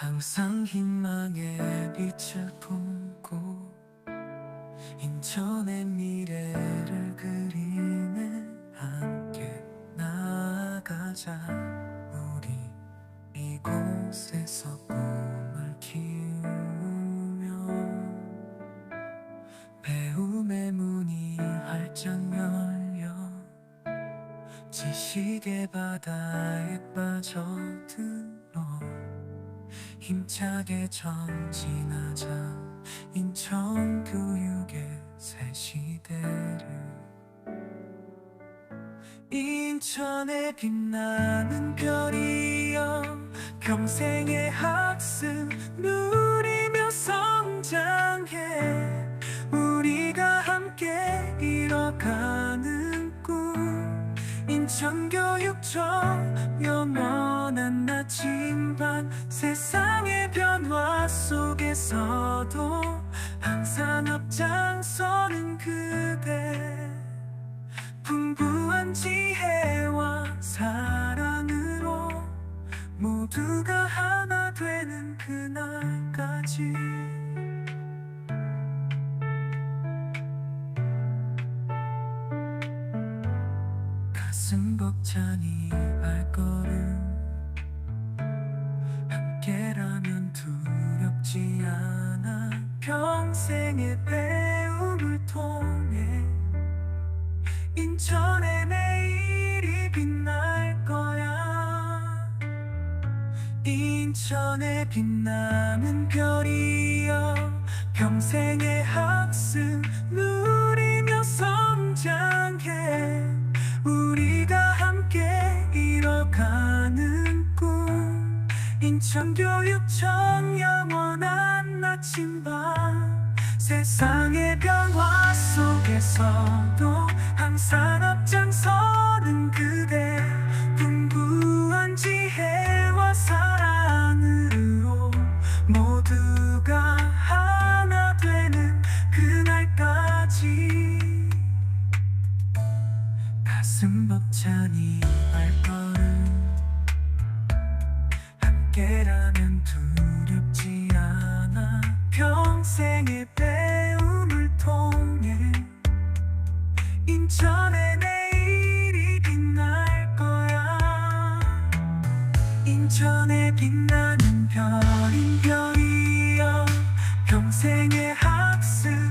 항상 희망의 빛을 품고 인천의 미래를 그리네. 함께 나아가자. 우리 이곳에서 꿈을 키우며 배움의 문이 활짝 열려 지식의 바다에 빠져들어 힘차게 전진하자. 인천 교육의 새 시대를. 인천의 빛나는 별이여 평생의 학습 누리며 성장해. 우리가 함께 이뤄가는 꿈. 인천교육청 영원한 나침반 세상의 변화 속에서도 항상 앞장서는 그대. 풍부한 지혜와 사랑으로 모두가 하나 되는 그날까지. 가슴 벅찬 이 발걸음 함께라면 두렵지 않아. 평생의 배움을 통해 인천의 내일이 빛날 거야. 인천의 빛나는 별이 인천교육청 영원한 나침반 세상의 변화 속에서도 항상 앞장서는 그대. 풍부한 지혜와 사랑으로 모두가 하나 되는 그날까지. 가슴 벅찬 이 발걸음 평생의 배움을 통해 인천의 내일이 빛날 거야. 인천의 빛나는 별인 별이여 평생의 학습